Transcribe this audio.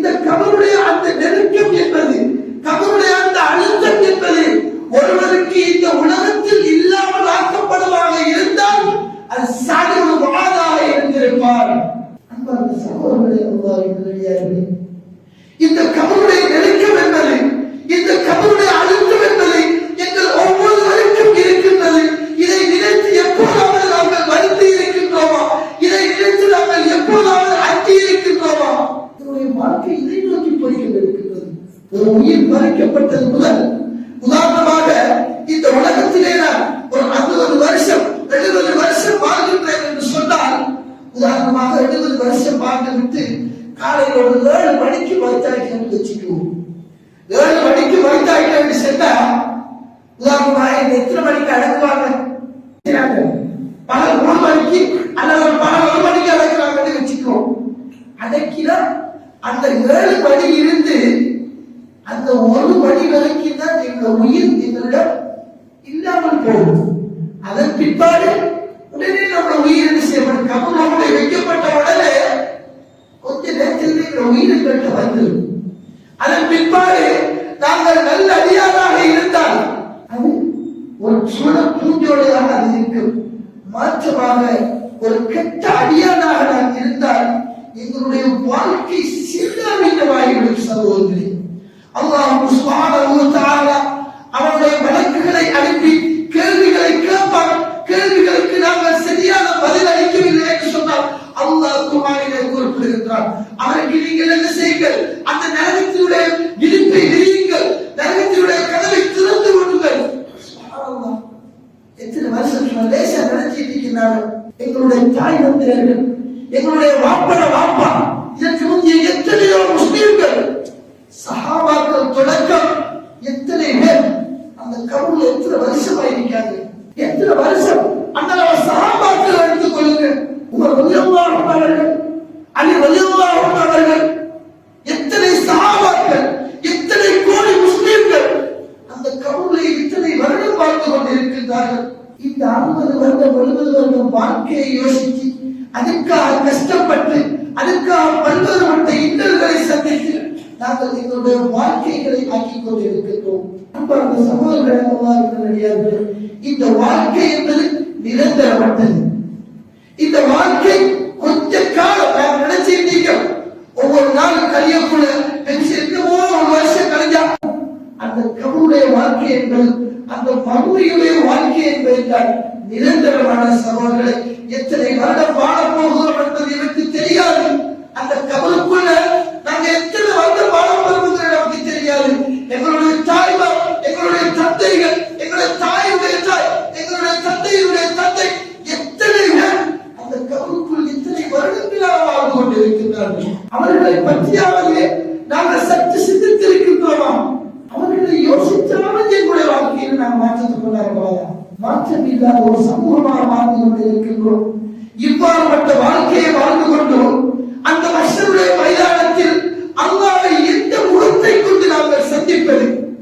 இந்த கபருடைய அந்த நெருக்கம் என்பது கபருடைய அந்த அழுத்தம் என்பது ஒருவருக்கு இந்த உலகத்தில் இல்லாமல் ஆக்கப்படுவதாக இருந்தால் அது சாதன வாதாக இருந்திருப்பார். அன்பார்ந்த சகோதரர்களே இந்த கபருடைய நிலை வாழ்க்கை இதை நோக்கி போய்கொண்டிருக்கின்றது ஒரு உயிர் பறிக்கப்பட்டது முதல் உதாரணமாக இந்த உலகத்திலே நான் ஒரு அறுபது வருஷம் எழுபது வருஷம் வாழ்கின்றேன் என்று சொன்னால் உதாரணமாக எழுபது வருஷம் வாழ்ந்து விட்டு காலையில் ஒரு ஏழு மணிக்கு வைத்தாய்க்கு வச்சுக்குவோம் ஏழு மணிக்கு மருத்தாய்க்கு சென்றா உதாரணமாக எத்தனை மணிக்கு அடங்குவாங்க பகல் மூணு மணிக்கு அல்லது ஒரு பகல் ஒரு மணிக்கு அடக்குறாங்கன்னு வச்சுக்குவோம் அடக்கினா அந்த ஏழு படி இருந்து அந்த ஒரு படி வரைக்கும் தான் எங்க உயிர் எங்களிடம் இல்லாமல் போகும். அதன் பிற்பாடு உடனே நம்ம உயிர் என்ன செய்யப்படும்? கபூர்ல வைக்கப்பட்ட உடனே கொஞ்ச நேரத்தில் எங்க உயிரிட்ட வந்துடும். அதன் பிற்பாடு நாங்கள் நல்ல அடியாராக இருந்தால் அது ஒரு சுட பூஞ்சோடையாக அது இருக்கும் மாற்றமாக ஒரு கெட்ட அடியானாக நான் இருந்தால் எங்களுடைய வாழ்க்கை சிந்தாவிட்டமாகிவிடும் சகோதரி அல்லாஹ் சுப்ஹானஹு தஆலா அவனுடைய வழக்குகளை அனுப்பி கேள்விகளை கேட்பான். கேள்விகளுக்கு நாங்கள் சரியான பதில் அளிக்கவில்லை என்று சொன்னால் அல்லாஹ் குர்ஆனிலே குறிப்பிடுகின்றான். அவருக்கு நீங்கள் என்ன செய்யுங்கள்? அந்த நரகத்தினுடைய இடிப்பை எரியுங்கள். நரகத்தினுடைய கதவை திறந்து விடுங்கள். எத்தனை வருஷம் லேசா நினைச்சிட்டு இருக்கிறார்கள்? எங்களுடைய தாய் தந்தையர்கள் எங்களுடைய வாப்பட வாப்பா இதற்கு முந்தைய எத்தனையோ முஸ்லீம்கள் சஹாபாக்கள் தொடக்கம் எத்தனை பேர் அந்த கவுல எத்தனை வருஷமா இருக்காங்க எத்தனை வருஷம் அந்த சஹாபாக்கள் எடுத்துக் கொள்ளுங்க உமர் வலியுல்லாஹ் அவர்கள் அலி வலியுல்லாஹ் அவர்கள் எத்தனை சஹாபாக்கள் எத்தனை கோடி முஸ்லீம்கள் அந்த கவுலை இத்தனை வருடம் வாழ்ந்து கொண்டிருக்கின்றார்கள். இந்த ஐம்பது வருடம் எழுபது வருடம் வாழ்க்கையை யோசித்து அதுக்காக கஷ்டப்பட்டு அதுக்காக பல்வேறு பல்வேறுபட்ட இன்னல்களை சந்தித்து நாங்கள் எங்களுடைய வாழ்க்கைகளை ஆக்கிக் கொண்டிருக்கின்றோம். அன்பார்ந்த சகோதரர்களே இந்த வாழ்க்கை என்பது நிரந்தரப்பட்டது. இந்த வாழ்க்கை கொஞ்ச காலம் நான் நினைச்சிருந்தீங்க ஒவ்வொரு நாளும் கழியக்குள்ள என்னமோ ஒரு வருஷம் கழிஞ்சா அந்த கபருடைய வாழ்க்கை என்பது அந்த மறுமையுடைய வாழ்க்கை என்பது நிரந்தரமான சகோதரர்களை எத்தனை வருடம் வாழப்போகிறோம் என்பது எனக்கு தெரியாது. அந்த கபருக்குள்ள நாங்க எத்தனை வருடம் வாழப்போகிறது நமக்கு தெரியாது. எங்களுடைய தாய்மார் எங்களுடைய தந்தைகள் எங்களுடைய தாயுடைய தாய் எங்களுடைய தந்தையுடைய தந்தை எத்தனை அந்த கபருக்குள் இத்தனை வருடங்களாக வாழ்ந்து கொண்டிருக்கின்றார்கள். அவர்களை பற்றியாவது நாங்கள் சற்று சிந்தித்திருக்கின்றோமா? அவர்களை யோசித்தாலும் எங்களுடைய வாழ்க்கையில் நாம் மாற்றத்துக் கொண்டார்களா மாற்றம் இல்லாத ஒரு சமூகமாக வாழ்ந்து கொண்டிருக்கின்றோம் இவ்வாறுபட்ட வாழ்க்கையை வாழ்ந்து கொண்டோம்